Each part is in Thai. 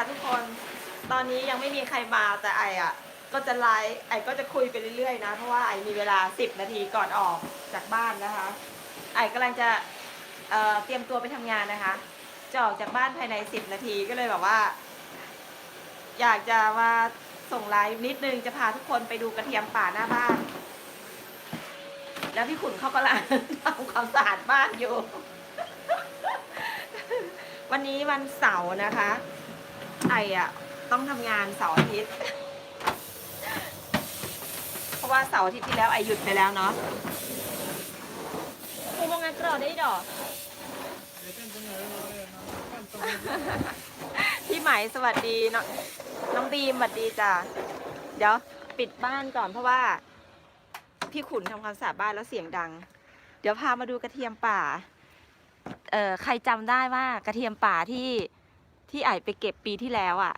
ค่ะทุกคน ตอนนี้ยังไม่มีใครมาแต่ไออะ ก็จะไลฟ์ไอก็จะคุยไปเรื่อยๆนะ เพราะว่าไอมีเวลา 10 นาทีก่อนออกจากบ้านนะคะ ไอกำลังจะเเตรียมตัวไปทำงานนะคะจะออกจากบ้านภายใน 10 นาทีก็เลยแบบว่า อยากจะมาส่งไลฟ์นิดนึงจะพาทุกคนไปดูกระเทียมป่าหน้าบ้าน แล้วพี่ขุนเขากำลังทำความสะอาดบ้านอยู่ วันนี้วันเสาร์นะคะ ไออะต้องทำงานเสาร์อาทิตย์ เพราะว่าเสาร์อาทิตย์ที่แล้วไอหยุดไปแล้วเนาะกูมองงานกรอได้ดอก พี่ไหมสวัสดีน้องน้องดีมสวัสดีจ้ะเดี๋ยวปิดบ้านก่อนเพราะว่า พี่ขุนทำความสะอาดบ้านแล้วเสียงดัง เดี๋ยวพามาดูกระเทียมป่า เอ่อใครจำได้ว่ากระเทียมป่าที่ ที่ไอไปเก็บปีที่แล้วอะ่ะ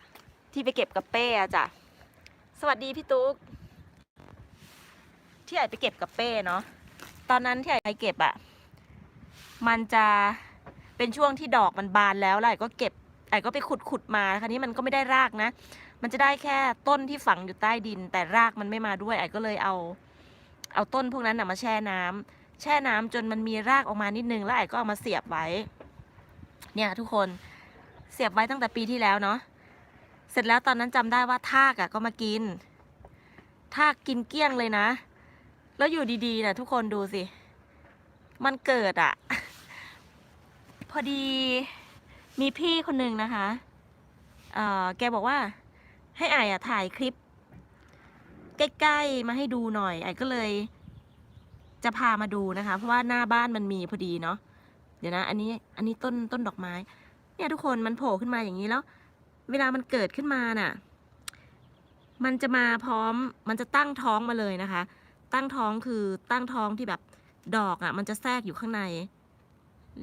ที่ไปเก็บกับเป้อะจ้ะสวัสดีพี่ตุ๊กที่ไอไปเก็บกับเป้เนาะตอนนั้นที่ไอไปเก็บอะ่ะ มันจะเป็นช่วงที่ดอกมันบานแล้วแล้วไอก็เก็บไอก็ไปขุดขุดมาคราวนี้มันก็ไม่ได้รากนะ มันจะได้แค่ต้นที่ฝังอยู่ใต้ดิน แต่รากมันไม่มาด้วยไอก็เลยเอา เอาต้นพวกนั้นนะมาแช่น้ำแช่น้ำจนมันมีรากออกมานิดนึงแล้วไอ้ก็เอามาเสียบไว้ เนี่ยทุกคน เสียบไว้ตั้งแต่ปีที่แล้วเนาะเสร็จแล้วตอนนั้นจำได้ว่าทากอะก็มากิน ทากกินเกี้ยงเลยนะ แล้วอยู่ดีๆนะทุกคนดูสิ มันเกิดอะพอดีมีพี่คนหนึ่งนะคะเอ่อแกบอกว่า ให้ไอ้อะถ่ายคลิป ใกล้ๆมาให้ดูหน่อยไอ้ก็เลย จะพามาดูนะคะ เพราะว่าหน้าบ้านมันมีพอดีเนาะเดี๋ยวนะ อันนี้ อันนี้ต้นต้นดอกไม้ เนี่ยทุกคนมันโผล่ขึ้นมาอย่างนี้แล้ว เวลามันเกิดขึ้นมาน่ะ มันจะมาพร้อม มันจะตั้งท้องมาเลยนะคะ ตั้งท้องคือตั้งท้องที่แบบดอกอะ่ะ มันจะแทรกอยู่ข้างใน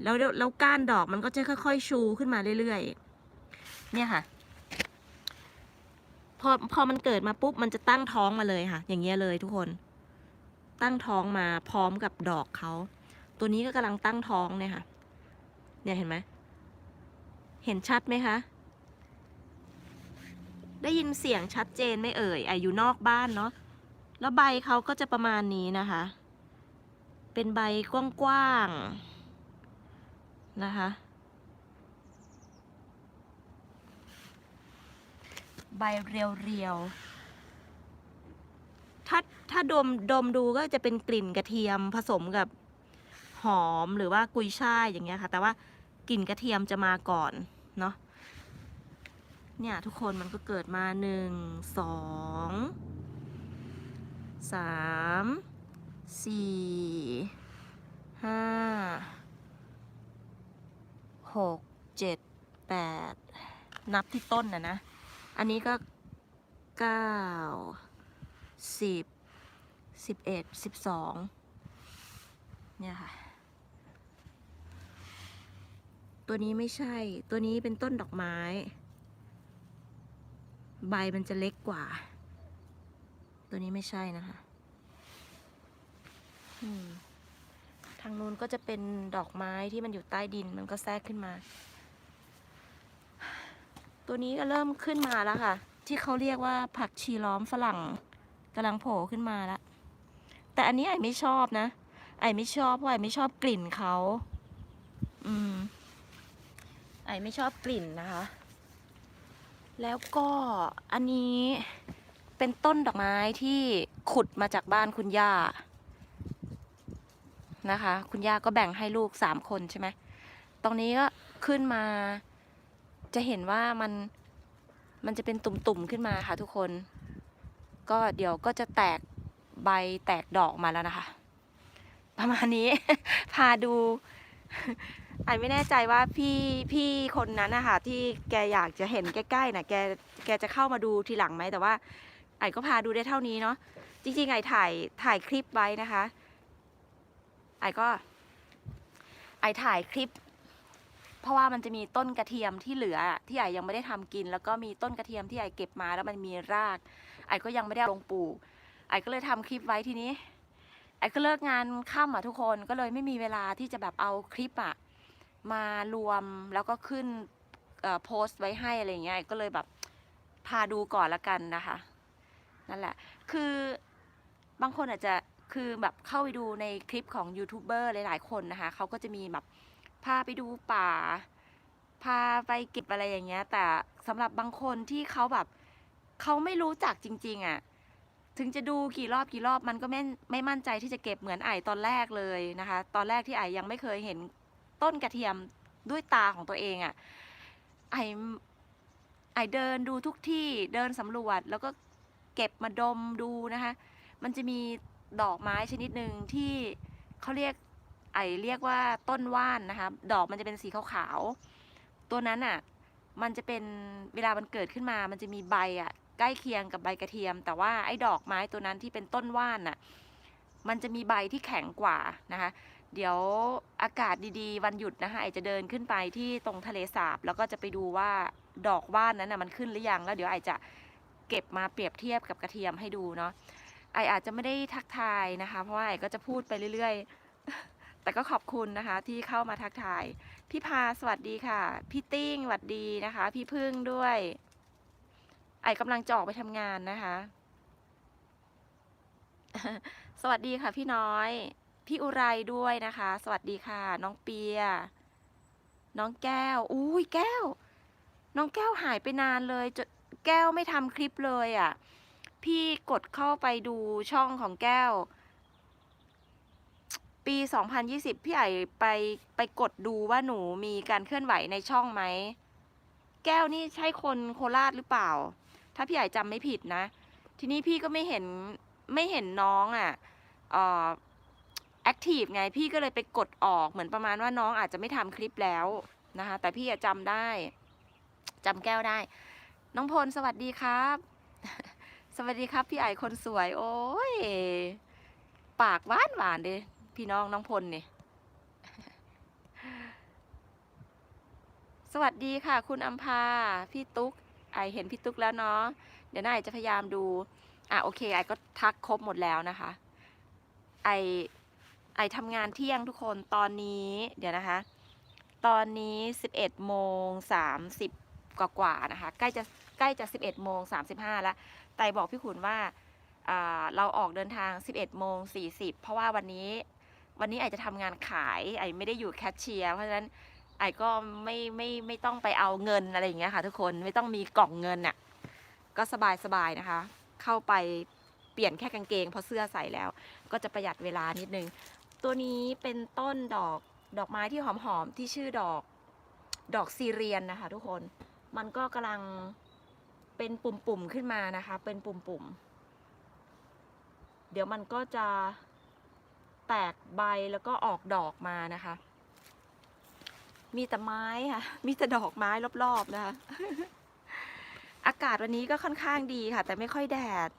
แล้วแล้วก้านดอกมันก็จะค่อย ๆ ชูขึ้นมาเรื่อยๆ เนี่ยค่ะพอพอมันเกิดมาปุ๊บมันจะตั้งท้องมาเลยค่ะ อย่างเงี้ยเลยทุกคน ตั้งท้องมาพร้อมกับดอกเขา ตัวนี้ก็กำลังตั้งท้องเนี่ยค่ะ เนี่ยเห็นไหม เห็นชัดไหมคะ ได้ยินเสียงชัดเจนไม่เอ่ยอะอยู่นอกบ้านเนาะ แล้วใบเขาก็จะประมาณนี้นะคะ เป็นใบกว้างๆ นะคะ ใบเรียวๆ ถ้าถ้าดมดมดูก็จะเป็นกลิ่นกระเทียมผสมกับหอมหรือว่ากุยช่ายอย่างเงี้ยค่ะ แต่ว่า กลิ่นกระเทียมจะมาก่อนเนาะเนี่ยทุกคนมันก็เกิดมาหนึ่งสองสามสี่ห้าหกเจ็ดแปดนับที่ต้นนะนะ อันนี้ก็เก้าสิบสิบเอ็ดสิบสองเนี่ยค่ะ ตัวนี้ไม่ใช่ ตัวนี้เป็นต้นดอกไม้ ใบมันจะเล็กกว่า ตัวนี้ไม่ใช่นะคะทางนู้นก็จะเป็นดอกไม้ที่มันอยู่ใต้ดินมันก็แทรกขึ้นมา ตัวนี้ก็เริ่มขึ้นมาแล้วค่ะ ที่เขาเรียกว่าผักชีล้อมฝรั่งกำลังโผล่ขึ้นมาแล้ว แต่อันนี้ไอไม่ชอบนะ ไอไม่ชอบเพราะไอไม่ชอบกลิ่นเขา อืม ไอไม่ชอบกลิ่นนะคะ แล้วก็อันนี้เป็นต้นดอกไม้ที่ขุดมาจากบ้านคุณย่านะคะ คุณย่าก็แบ่งให้ลูกสามคนใช่ไหมตรงนี้ก็ขึ้นมา จะเห็นว่ามันมันจะเป็นตุ่มๆขึ้นมาค่ะทุกคน ก็เดี๋ยวก็จะแตกใบแตกดอกมาแล้วนะคะ ประมาณนี้ พาดู ไอไม่แน่ใจว่าพี่พี่คนนั้นนะคะที่แกอยากจะเห็นใกล้ๆนะแกแกจะเข้ามาดูทีหลังไหมแต่ว่า ไอก็พาดูได้เท่านี้เนาะจริงๆไอถ่ายถ่ายคลิปไว้นะคะ ไอก็ ไอถ่ายคลิป เพราะว่ามันจะมีต้นกระเทียมที่เหลือที่ไอยังไม่ได้ทำกิน แล้วก็มีต้นกระเทียมที่ไอเก็บมาแล้วมันมีราก ไอก็ยังไม่ได้ลงปลูกไอก็เลยทำคลิปไว้ทีนี้ ไอก็เลิกงานค่ำอะทุกคนก็เลยไม่มีเวลาที่จะแบบเอาคลิปอะมารวมแล้วก็ขึ้นโพสต์ไว้ให้อะไรเงี้ยไอ้ก็เลยแบบพาดูก่อนละกันนะคะนั่นแหละคือบางคนอาจจะคือแบบเข้าไปดูในคลิปของยูทูบเบอร์หลาย ๆ คนนะคะเขาก็จะมีแบบพาไปดูป่า พาไปเก็บอะไรอย่างเงี้ย แต่สำหรับบางคนที่เขาแบบเขาไม่รู้จักจริง ๆอะ ถึงจะดูกี่รอบกี่รอบมันก็ไม่ไม่มั่นใจที่จะเก็บเหมือนไอตอนแรกเลยนะคะ ตอนแรกที่ไอยังไม่เคยเห็นต้นกระเทียมด้วยตาของตัวเองอะ่ะไอไอเดินดูทุกที่เดินสำรวจแล้วก็เก็บมาดมดูนะคะ มันจะมีดอกไม้ชนิดหนึ่งที่เขาเรียกไอเรียกว่าต้นว่านนะคะ ดอกมันจะเป็นสีขาวๆตัวนั้นอะมันจะเป็นเวลามันเกิดขึ้นมา มันจะมีใบอะ ใกล้เคียงกับใบกระเทียม แต่ว่าไอ้ดอกไม้ตัวนั้นที่เป็นต้นว่านน่ะมันจะมีใบที่แข็งกว่านะคะเดี๋ยวอากาศดีๆ วันหยุดนะคะไอจะเดินขึ้นไปที่ตรงทะเลสาบ แล้วก็จะไปดูว่าดอกว่านนั้นน่ะมันขึ้นหรือยังแล้วเดี๋ยวไอจะเก็บมาเปรียบเทียบกับกระเทียมให้ดูเนาะไออาจจะไม่ได้ทักทายนะคะ เพราะว่าไอก็จะพูดไปเรื่อยๆ แต่ก็ขอบคุณนะคะ ที่เข้ามาทักทาย พี่พาสวัสดีค่ะ พี่ติ้งสวัสดีนะคะ พี่พึ่งด้วย ไอกำลังจะออกไปทำงานนะคะ สวัสดีค่ะพี่น้อย พี่อุไรด้วยนะคะ สวัสดีค่ะ น้องเปีย น้องแก้ว อุ้ยแก้ว น้องแก้วหายไปนานเลยจนแก้วไม่ทำคลิปเลยอะ่ะ พี่กดเข้าไปดูช่องของแก้ว ปี 2020 พี่ไอไปไปกดดูว่าหนูมีการเคลื่อนไหวในช่องไหม แก้วนี่ใช่คนโคราชหรือเปล่า ถ้าพี่ใหญ่จำไม่ผิดนะ ทีนี้พี่ก็ไม่เห็นไม่เห็นน้องอะ่ะแอคทีฟไงพี่ก็เลยไปกดออกเหมือนประมาณว่าน้องอาจจะไม่ทำคลิปแล้วนะคะ แต่พี่จำได้จำแก้วได้ น้องพลสวัสดีครับ สวัสดีครับ พี่ไอคนสวย โอ้ยปากหวานหวานเลยพี่น้องน้องพลเนี่ยสวัสดีค่ะ คุณอัมพาพี่ตุ๊ก ไอเห็นพี่ตุ๊กแล้วเนาะเดี๋ยวน้าไอจะพยายามดูอะโอเคไอก็ทักครบหมดแล้วนะคะ ไอไอทำงานเที่ยงทุกคนตอนนี้เดี๋ยวนะคะ ตอนนี้ 11โมง30 กว่ากว่าๆนะคะ ใกล้จะใกล้จะ 11โมง35แล้วไตบอกพี่ขุนว่าอ่าเราออกเดินทาง 11โมง40 เพราะว่าวันนี้วันนี้ไอจะทำงานขายไอไม่ได้อยู่แคชเชียร์เพราะฉะนั้น ไอก็ไม่ไม่ไม่ต้องไปเอาเงินอะไรอย่างเงี้ยค่ะทุกคนไม่ต้องมีกล่องเงินน่ะก็สบายสบายนะคะ เข้าไปเปลี่ยนแค่กางเกงพราะเสื้อใส่แล้ว ก็จะประหยัดเวลานิดนึง ตัวนี้เป็นต้นดอกดอกไม้ที่หอมๆที่ชื่อดอกดอกซีเรียนนะคะ ทุกคนมันก็กำลังเป็นปุ่มๆขึ้นมานะคะ เป็นปุ่มๆเดี๋ยวมันก็จะแตกใบแล้วก็ออกดอกมานะคะ มีแต่ไม้ค่ะ มีแต่ดอกไม้รอบๆนะคะอากาศวันนี้ก็ค่อนข้างดีค่ะ แต่ไม่ค่อยแดด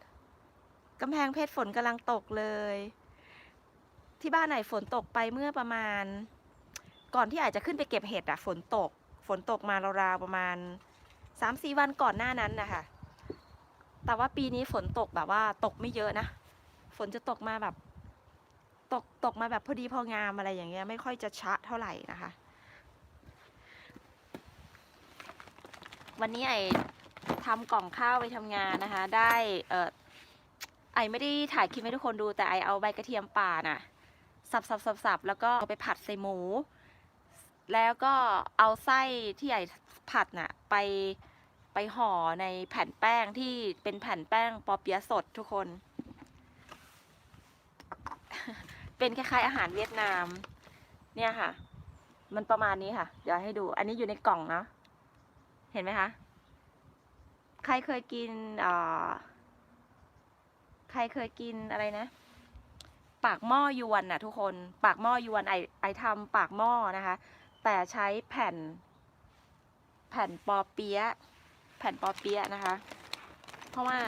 กำแพงเพชรฝนกำลังตกเลย ที่บ้านไหนฝนตกไปเมื่อประมาณ ก่อนที่อาจจะขึ้นไปเก็บเห็ดอะฝนตก ฝนตกมาราวๆประมาณสามสี่วันก่อนหน้านั้นนะคะแต่ว่าปีนี้ฝนตกแบบว่าตกไม่เยอะนะ ฝนจะตกมาแบบ ตกตกมาแบบพอดีพองามอะไรอย่างเงี้ยไม่ค่อยจะชะเท่าไหร่นะคะ วันนี้ไอทำกล่องข้าวไปทำงานนะคะ ได้เออไอไม่ได้ถ่ายคลิปให้ทุกคนดูแต่ไอเอาใบกระเทียมป่าน่ะสับสับสับสับแล้วก็เอาไปผัดใส่หมู แล้วก็เอาไส้ที่ไอผัดน่ะไปไปห่อในแผ่นแป้งที่เป็นแผ่นแป้งปอเปี๊ยะสดทุกคน เป็นคล้ายๆอาหารเวียดนาม เนี่ยค่ะ มันประมาณนี้ค่ะ เดี๋ยวให้ดู อันนี้อยู่ในกล่องเนาะ เห็นไหมคะ ใครเคยกินอ่อใครเคยกินอะไรนะ ปากหม้อยวนน่ะทุกคน ปากหม้อยวนไอไอทำปากหม้อนะคะ แต่ใช้แผ่น แผ่นปอเปี๊ยะแผ่นปอเปี๊ยะนะคะ เพราะว่า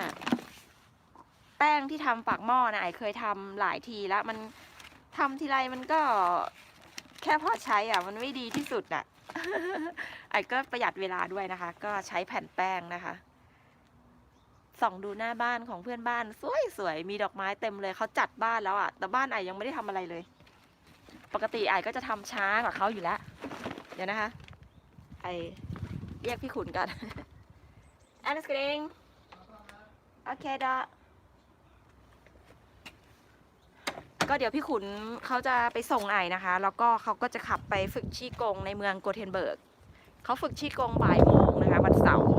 แป้งที่ทำปากหม้อนะไอเคยทำหลายทีแล้ว มันทำทีไรมันก็แค่พอใช้อะ มันไม่ดีที่สุดอะ ไอ้ก็ประหยัดเวลาด้วยนะคะ ก็ใช้แผ่นแป้งนะคะส่องดูหน้าบ้านของเพื่อนบ้าน สวยๆมีดอกไม้เต็มเลยเขาจัดบ้านแล้วอะ่ะ แต่บ้านไอยังไม่ได้ทำอะไรเลย ปกติไอก็จะทำช้ากว่าเขาอยู่แล้ว เดี๋ยวนะคะ ไอเรียกพี่ขุนก่อนอันสกริงโอเคดอก็เดี๋ยวพี่ขุนเขาจะไปส่งไอ้นะคะ แล้วก็เขาก็จะขับไปฝึกชี้กงในเมืองโกเทนเบิร์ก เขาฝึกชี้กงบ่ายโมงนะคะ วันเสาร์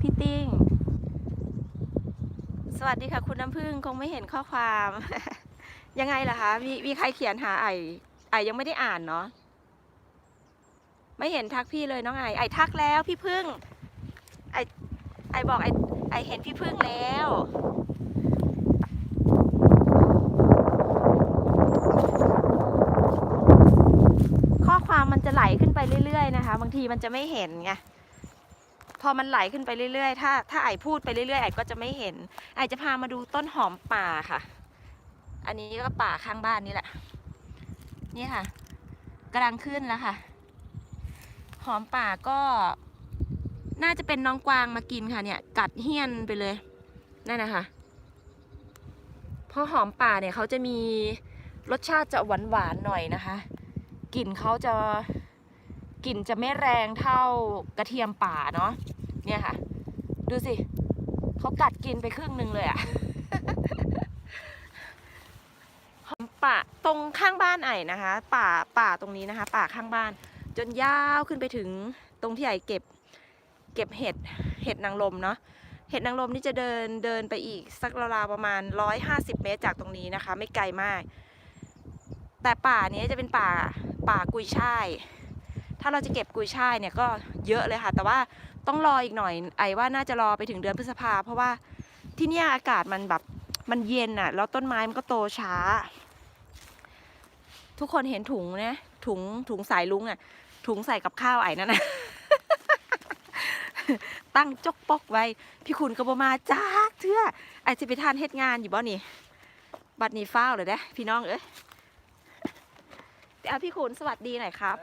พี่ติ้ง สวัสดีค่ะ คุณน้ำพึ่งคงไม่เห็นข้อความ ยังไงล่ะคะ มีมีใครเขียนหาไอไอยังไม่ได้อ่านเนาะไม่เห็นทักพี่เลยน้องไอไอทักแล้วพี่พึ่ง ไอไอบอกไอไอเห็นพี่พึ่งแล้ว ความมันจะไหลขึ้นไปเรื่อยๆนะคะ บางทีมันจะไม่เห็นไงพอมันไหลขึ้นไปเรื่อยๆ ถ้าถ้าไอพูดไปเรื่อยๆ ไอก็จะไม่เห็น ไอจะพามาดูต้นหอมป่าค่ะ อันนี้ก็ป่าข้างบ้านนี่แหละ นี่ค่ะกำลังขึ้นแล้วค่ะ หอมป่าก็ น่าจะเป็นน้องกวางมากินค่ะเนี่ย กัดเฮี้ยนไปเลย นั่นนะคะ เพราะหอมป่าเนี่ยเขาจะมีรสชาติจะหวานหวานๆหน่อยนะคะ กลิ่นเขาจะกลิ่นจะไม่แรงเท่ากระเทียมป่าเนาะเนี่ยค่ะ ดูสิเขากัดกินไปครึ่งหนึ่งเลยอะหอมป่าตรงข้างบ้านไอ่นะคะ ป่าป่าตรงนี้นะคะ ป่าข้างบ้าน จนยาวขึ้นไปถึงตรงที่ไอ่เก็บ เก็บเห็ดเห็ดนางลมเนาะเห็ดนางลมนี่จะเดินเดินไปอีกสักราวๆประมาณ 150 เมตรจากตรงนี้นะคะ ไม่ไกลมาก แต่ป่านี้จะเป็นป่าป่ากุยช่าย ถ้าเราจะเก็บกุยช่ายเนี่ยก็เยอะเลยค่ะ แต่ว่าต้องรออีกหน่อย ไอ้ว่าน่าจะรอไปถึงเดือนพฤษภา เพราะว่าที่นี่อากาศมันแบบมันเย็นอะ แล้วต้นไม้มันก็โตช้า ทุกคนเห็นถุงนะถุงถุงสายลุงอะ ถุงใส่กับข้าวไอ้นั่นนะตั้งจกปอกไว้ พี่คุณก็บมาจากเถื่อไอ้จะไปทานเฮ็ดงานอยู่บ่นี่ บัดนี้ฟ้าเลยเด้พี่น้องเอ้ย อาพี่คุณสวัสดีหน่อยครับ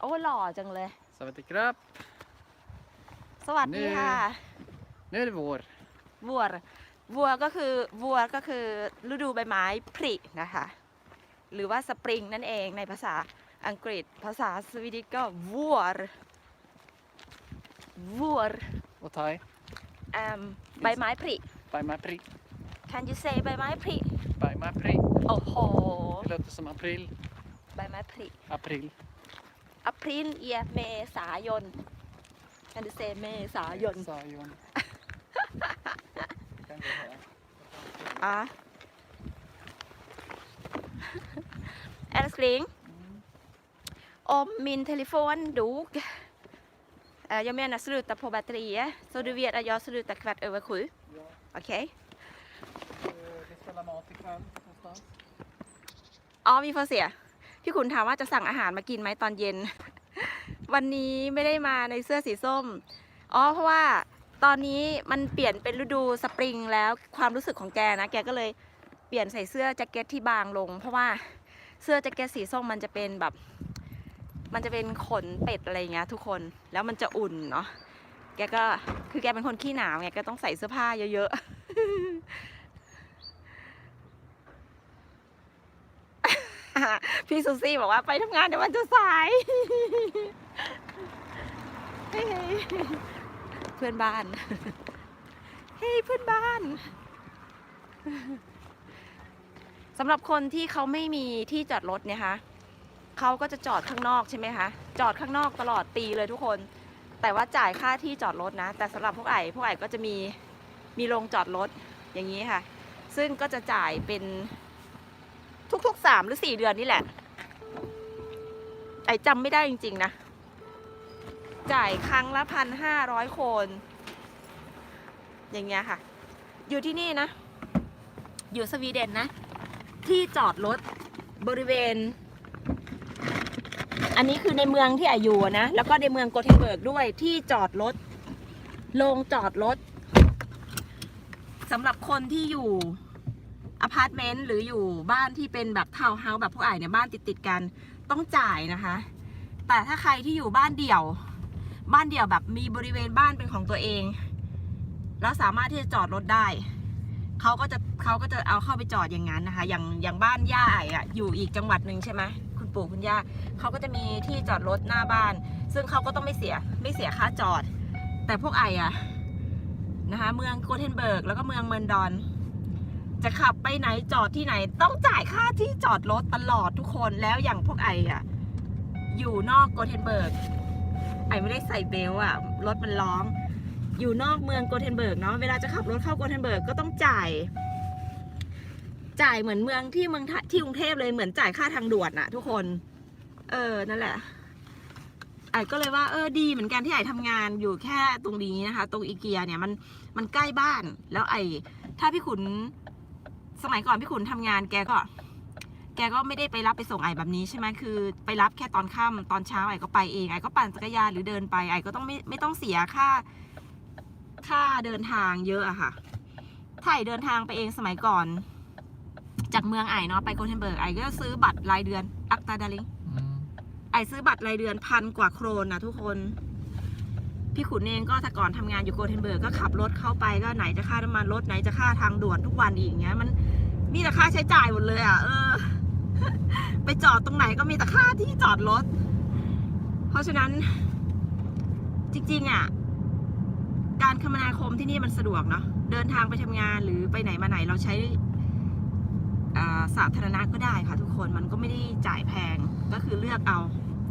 โอ้หล่อจังเลย สวัสดีครับ สวัสดีค่ะ Nu är det vår. วัววัวก็คือวัวก็คือฤดูใบไม้ผลินะคะ หรือว่าสปริงนั่นเองในภาษาอังกฤษ ภาษาสวีดิชก็วัววัว Och thai. ใบไม้ผลิ By my pri. Can you say ใบไม้ผลิ By my pri. โอ้โห Det låter som april. ใบไม้ผลิ April. อพริลเอียเมษายน Can you say เมษายน Sa Johan. Kan du höra? Ja. Älskling. Om min telefon dog. eh, Jag menar sluta på batteriet. Så du vet att jag slutar kvart över sju. Ja, Okej? La mat ikväll någonstans. อ๋อมีฟอเสีย พี่ขุนถามว่าจะสั่งอาหารมากินไหมตอนเย็น วันนี้ไม่ได้มาในเสื้อสีส้ม อ๋อ เพราะว่าตอนนี้มันเปลี่ยนเป็นฤดูสปริงแล้วความรู้สึกของแกนะ แกก็เลยเปลี่ยนใส่เสื้อแจ็คเก็ตที่บางลง เพราะว่าเสื้อแจ็คเก็ตสีส้มมันจะเป็นแบบ มันจะเป็นขนเป็ดอะไรเงี้ยทุกคน แล้วมันจะอุ่นเนาะ แกก็คือแกเป็นคนขี้หนาวไง แกต้องใส่เสื้อผ้าเยอะๆ พี่ซูซี่บอกว่าไปทำงานเดี๋ยวมันจะสาย เพื่อนบ้าน เฮ้ยเพื่อนบ้านสำหรับคนที่เขาไม่มีที่จอดรถเนี่ยคะเขาก็จะจอดข้างนอกใช่ไหมคะ จอดข้างนอกตลอดปีเลยทุกคน แต่ว่าจ่ายค่าที่จอดรถนะ แต่สำหรับพวกไอ้พวกไอ้ก็จะมีมีโรงจอดรถอย่างนี้ค่ะ ซึ่งก็จะจ่ายเป็น ทุกๆสามหรือสี่เดือนนี่แหละ ไอ้จำไม่ได้จริง ๆ นะ จ่ายครั้งละพันห้าร้อยคน อย่างเงี้ยค่ะ อยู่ที่นี่นะ อยู่สวีเดนนะ ที่จอดรถบริเวณ อันนี้คือในเมืองที่อายุนะ แล้วก็ในเมืองโกเทนเบิร์กด้วยที่จอดรถโรงจอดรถสำหรับคนที่อยู่ อพาร์ตเมนต์หรืออยู่บ้านที่เป็นแบบทาวน์เฮาส์แบบพวกไอ้เนี่ยบ้านติดติดๆกันต้องจ่ายนะคะ แต่ถ้าใครที่อยู่บ้านเดี่ยว บ้านเดี่ยวแบบมีบริเวณบ้านเป็นของตัวเอง แล้วสามารถที่จะจอดรถได้เขาก็จะเขาก็จะเอาเข้าไปจอดอย่างนั้นนะคะ อย่างอย่างบ้านย่าไอ้อะอยู่อีกจังหวัดหนึ่งใช่ไหมคุณปู่คุณย่าเขาก็จะมีที่จอดรถหน้าบ้าน ซึ่งเขาก็ต้องไม่เสียไม่เสียค่าจอด แต่พวกไออะนะคะเมืองโกเทนเบิร์กแล้วก็เมืองเมอร์ดอน จะขับไปไหนจอดที่ไหน ต้องจ่ายค่าที่จอดรถตลอดทุกคนแล้วอย่างพวกไออะอยู่นอกโกเทนเบิร์กไอไม่ได้ใส่เบลต์อะรถมันร้อง อยู่นอกเมืองโกเทนเบิร์กเนาะเวลาจะขับรถเข้าโกเทนเบิร์กก็ต้องจ่าย จ่ายเหมือนเมืองที่เมืองทที่กรุงเทพเลยเหมือนจ่ายค่าทางด่วนอะทุกคน เออนั่นแหละไอ้ก็เลยว่าเออดีเหมือนกันที่ไอ้ทำงานอยู่แค่ตรงนี้นะคะ ตรงอีเกียเนี่ยมันมันใกล้บ้านแล้วไอ้ถ้าพี่ขุน สมัยก่อนพี่ขุนทำงานแกก็ แกก็ไม่ได้ไปรับไปส่งไอ้แบบนี้ใช่ไหมคือ ไปรับแค่ตอนค่ำตอนเช้าไอ้ก็ไปเองไอ้ก็ปั่นจักรยานหรือเดินไปไอ้ก็ต้องไม่ไม่ต้องเสียค่า ค่าเดินทางเยอะอะค่ะถ้าไอ้เดินทางไปเองสมัยก่อน จากเมืองไอ้เนาะไปโกเทนเบิร์กไอ้ก็ซื้อบัตรรายเดือนอักตาดาลิง Mm. ไอซื้อบัตรรายเดือนพันกว่าโครนนะทุกคน พี่ขุนเองก็แต่ก่อนทำงานอยู่โกเทนเบิร์กก็ขับรถเข้าไปก็ไหนจะค่าน้ำมันรถไหนจะค่าทางด่วนทุกวันอีกเงี้ยมันมีแต่ค่าใช้จ่ายหมดเลยอะเออ ไปจอดตรงไหนก็มีแต่ค่าที่จอดรถ เพราะฉะนั้นจริงๆอะการคมนาคมที่นี่มันสะดวกเนาะเดินทางไปทำงานหรือไปไหนมาไหนเราใช้สาธารณะก็ได้ค่ะทุกคนมันก็ไม่ได้จ่ายแพงก็คือเลือกเอา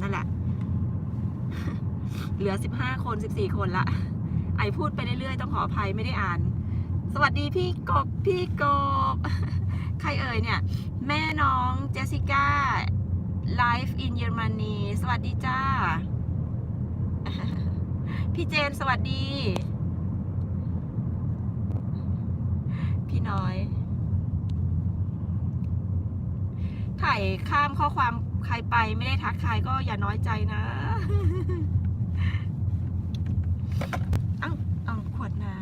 นั่นแหละ เหลือ 15 คน 14 คนละ ไอพูดไปเรื่อยๆ ต้องขออภัยไม่ได้อ่าน สวัสดีพี่กบพี่กบ ใครเอ่ยเนี่ย แม่น้องเจสสิก้าไลฟ์อินเยอรมนีสวัสดีจ้า พี่เจนสวัสดี พี่น้อยถ่ายข้ามข้อความใครไปไม่ได้ทักใครก็อย่าน้อยใจนะ เอ้าเอาขวดน้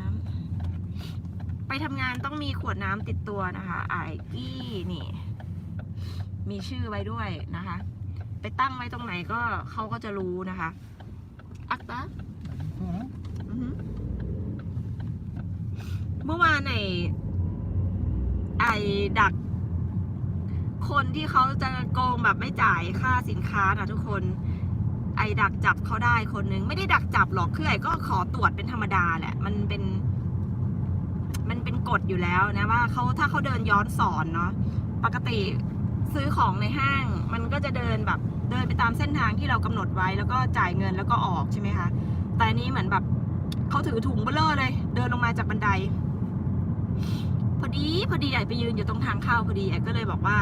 ำไปทำงานต้องมีขวดน้ำติดตัวนะคะไอกี้นี่ มีชื่อไว้ด้วยนะคะ ไปตั้งไว้ตรงไหนก็เขาก็จะรู้นะคะอักตะ Mm. อือหือเมื่อวานไอไอดัก คนที่เขาจะโกงแบบไม่จ่ายค่าสินค้านะทุกคน ไอดักจับเขาได้คนนึงไม่ได้ดักจับหรอกคือไอก็ขอตรวจเป็นธรรมดาแหละ มันเป็น มันเป็นกฎอยู่แล้วนะว่าเขาถ้าเขาเดินย้อนสอนเนาะปกติซื้อของในห้าง มันก็จะเดินแบบเดินไปตามเส้นทางที่เรากำหนดไว้แล้วก็จ่ายเงินแล้วก็ออกใช่ไหมคะแต่นนี้เหมือนแบบเขาถือถุงเบลเลอร์เลย เดินลงมาจากบันได พอดีพอดีไอไปยืนอยู่ตรงทางเข้าพอดีไอก็เลยบอกว่า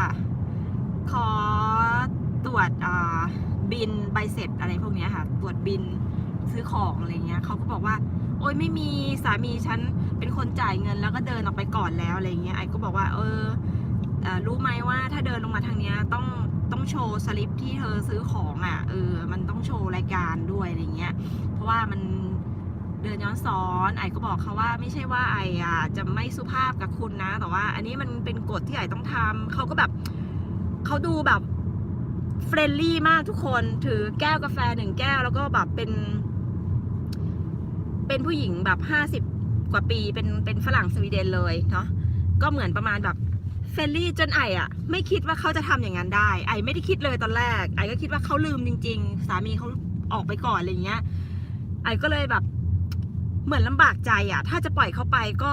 ขอตรวจอ่า บินใบเสร็จอะไรพวกนี้ค่ะ ตรวจบินซื้อของอะไรเงี้ยเขาก็บอกว่า โอ๊ยไม่มีสามีฉันเป็นคนจ่ายเงินแล้วก็เดินออกไปก่อนแล้วอะไรเงี้ยไอ้ก็บอกว่า เออรู้ไหมว่าถ้าเดินลงมาทางเนี้ยต้องต้องโชว์สลิปที่เธอซื้อของอะเออมันต้องโชว์รายการด้วยอะไรเงี้ย เพราะว่ามันเดินย้อนสอนไอ้ก็บอกเขาว่าไม่ใช่ว่าไออะจะไม่สุภาพกับคุณนะ แต่ว่า อันนี้มันเป็นกฎที่ไอ้ต้องทำเขาก็แบบเขาดูแบบ เฟรนลี่มากทุกคนถือแก้วกาแฟหนึ่งแก้วแล้วก็แบบเป็น เป็นผู้หญิงแบบห้าสิบกว่าปีเป็นเป็นฝรั่งสวีเดนเลยเนาะก็เหมือนประมาณแบบเฟรนลี่จนไออะไม่คิดว่าเขาจะทำอย่างนั้นได้ ไอไม่ได้คิดเลยตอนแรก ไอก็คิดว่าเขาลืมจริง ๆ สามีเขาออกไปก่อนอะไรเงี้ย ไอก็เลยแบบ เหมือนลำบากใจอะถ้าจะปล่อยเขาไปก็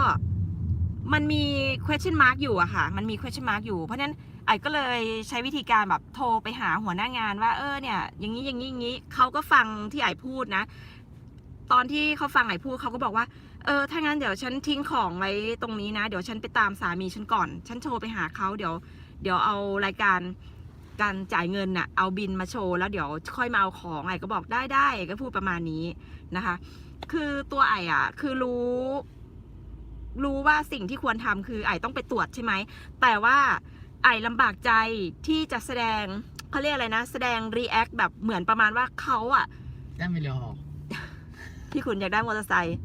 มันมี question mark อยู่อะค่ะ มันมี question mark อยู่เพราะฉะนั้น ไอ้ก็เลยใช้วิธีการแบบโทรไปหาหัวหน้างานว่าเออเนี่ย อย่างนี้อย่างนี้อย่างนี้เขาก็ฟังที่ไอ้พูดนะ ตอนที่เขาฟังไอ้พูดเขาก็บอกว่าเออถ้างั้นเดี๋ยวฉันทิ้งของไว้ตรงนี้นะ เดี๋ยวฉันไปตามสามีฉันก่อน ฉันโทรไปหาเขาเดี๋ยว เดี๋ยวเอารายการการจ่ายเงินน่ะเอาบินมาโชว์แล้วเดี๋ยวค่อยมาเอาของไอ้ก็บอกได้ได้ก็พูดประมาณนี้นะคะ คือตัวไอ้อะ คือรู้ รู้ว่าสิ่งที่ควรทำคือไอ้ต้องไปตรวจใช่ไหมแต่ว่า ไอลำบากใจที่จะแสดงเขาเรียกอะไรนะ แสดงรีแอคแบบเหมือนประมาณว่าเขาอะ Den vill jag ha. พี่ขุนอยากได้มอเตอร์ไซค์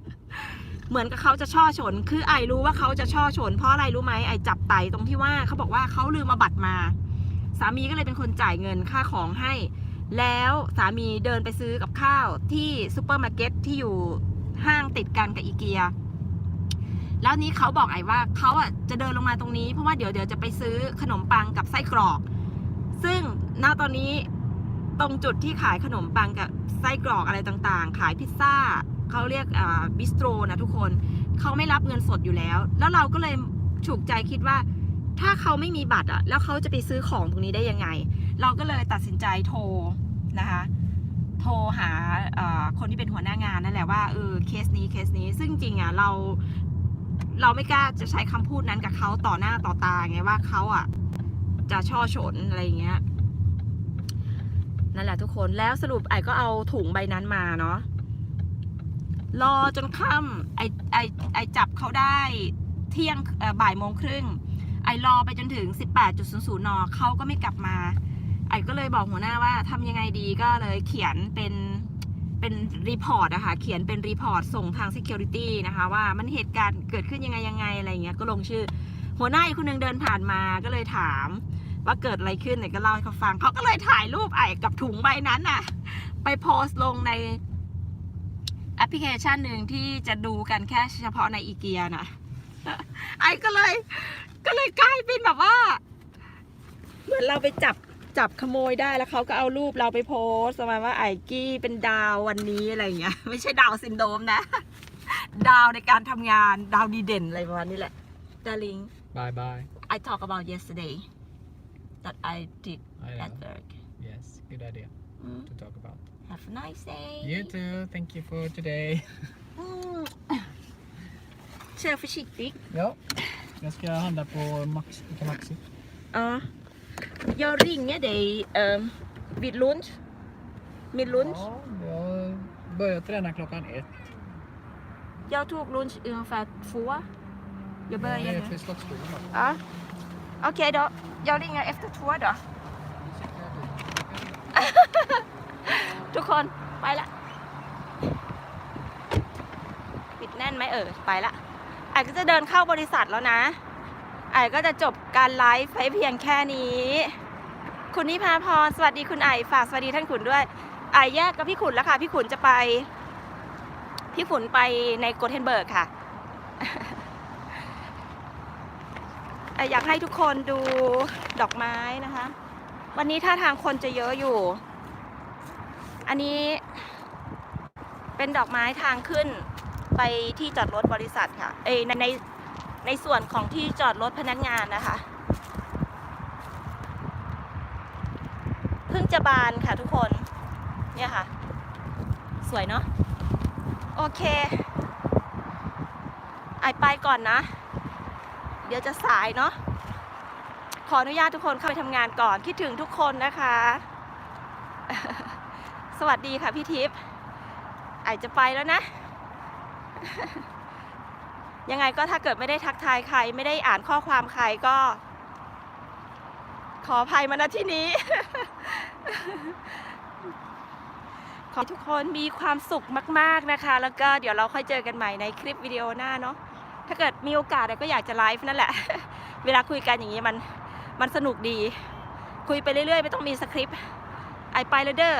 เหมือนกับเขาจะช่อชน คือไอรู้ว่าเขาจะช่อชน เพราะอะไรรู้ไหมไอจับไตตรงที่ว่าเขาบอกว่าเขาลืมมาบัตรมา สามีก็เลยเป็นคนจ่ายเงินค่าของให้ แล้วสามีเดินไปซื้อกับข้าวที่ซูเปอร์มาร์เก็ตที่อยู่ห้างติดกันกับอีเกีย แล้วนี้เขาบอกไอว่าเขาอะจะเดินลงมาตรงนี้ เพราะว่าเดี๋ยวเดี๋ยวจะไปซื้อขนมปังกับไส้กรอก ซึ่งณตอนนี้ตรงจุดที่ขายขนมปังกับไส้กรอกอะไรต่างๆ ขายพิซซ่าเขาเรียกอ่าบิสโตรนะทุกคนเขาไม่รับเงินสดอยู่แล้ว แล้วเราก็เลยฉุกใจคิดว่า ถ้าเขาไม่มีบัตรอะ แล้วเขาจะไปซื้อของตรงนี้ได้ยังไง เราก็เลยตัดสินใจโทรนะคะโทรหาคนที่เป็นหัวหน้างานนั่นแหละว่าเออเคสนี้เคสนี้ซึ่งจริงอะเรา เราไม่กล้าจะใช้คำพูดนั้นกับเขาต่อหน้าต่อตาไงว่าเขาอะ จะช่อฉนอะไรอย่างเงี้ยนั่นแหละทุกคนแล้วสรุปไอ้ก็เอาถุงใบนั้นมาเนาะรอจนค่ำไอไอไอจับเขาได้เที่ยงบ่ายโมงครึ่ง ไอรอไปจนถึง 18.00นเขาก็ไม่กลับมา ไอก็เลยบอกหัวหน้าว่าทำยังไงดีก็เลยเขียนเป็น เป็นรีพอร์ตอะคะเขียนเป็นรีพอร์ตส่งทาง Security นะคะว่ามันเหตุการณ์เกิดขึ้นยังไงยังไงอะไรเงี้ยก็ลงชื่อ หัวหน้าอีกคนหนึ่งเดินผ่านมาก็เลยถาม ว่าเกิดอะไรขึ้นเนี่ยก็เล่าให้เขาฟังเขาก็เลยถ่ายรูปไอ้กับถุงใบนั้นน่ะ ไปโพสต์ลงในแอปพลิเคชันหนึ่งที่จะดูกันแค่เฉพาะในอีเกียนะไอ้ก็เลย ก็เลยกลายเป็นแบบว่า เหมือนเราไปจับ จับขโมยได้แล้วเขาก็เอารูปเราไปโพสต์ประมาณว่าไอ้กี้เป็นดาววันนี้อะไรอย่างเงี้ย ไม่ใช่ดาวซินโดรมนะ ดาวในการทำงานดาวดีเด่นอะไรประมาณนี้แหละ darling Bye bye. I talk about yesterday that I did I at know. work. Yes, good idea Mm. to talk about. Have a nice day. You too. Thank you for today. Mm. Kör försiktigt. Ja, jag ska handla på Max, på Maxi. Ja. Jag ringer dig um, vid lunch. Med lunch. Ja, jag börjar träna klockan ett. Jag tog lunch ungefär två. Jag Det är började. till Slottsskogen då. Ja. Okej då. Jag ringer efter två då. ทุกคนไปละ ปิดแน่นไหมเออไปละไอ้ก็จะเดินเข้าบริษัทแล้วนะ ไอ้ก็จะจบการไลฟ์ไปเพียงแค่นี้ คุณนิพาพรสวัสดีคุณไอฝากสวัสดีท่านขุนด้วย ไอแยกกับพี่ขุนแล้วค่ะ พี่ขุนจะไป พี่ขุนไปในโกเทนเบิร์กค่ะไออยากให้ทุกคนดูดอกไม้นะคะ วันนี้ท่าทางคนจะเยอะอยู่ อันนี้เป็นดอกไม้ทางขึ้นไปที่จอดรถบริษัทค่ะ เอในใน ในส่วนของที่จอดรถพนักงานนะคะเพิ่งจะบานค่ะทุกคนเนี่ยค่ะ สวยเนาะโอเคไอไปก่อนนะ เดี๋ยวจะสายเนาะขออนุญาตทุกคนเข้าไปทำงานก่อนคิดถึงทุกคนนะคะ สวัสดีค่ะพี่ทิพย์ไอจะไปแล้วนะ ยังไงก็ถ้าเกิดไม่ได้ทักทายใคร ไม่ได้อ่านข้อความใครก็ ขออภัยมาณที่นี้ ขอทุกคนมีความสุขมาก ๆนะคะ แล้วก็เดี๋ยวเราค่อยเจอกันใหม่ในคลิปวิดีโอหน้าเนาะถ้าเกิดมีโอกาสก็อยากจะไลฟ์นั่นแหละ เวลาคุยกันอย่างนี้มันมันสนุกดี คุยไปเรื่อยๆ ไม่ต้องมีสคริปต์ไอไปเลยเด้อ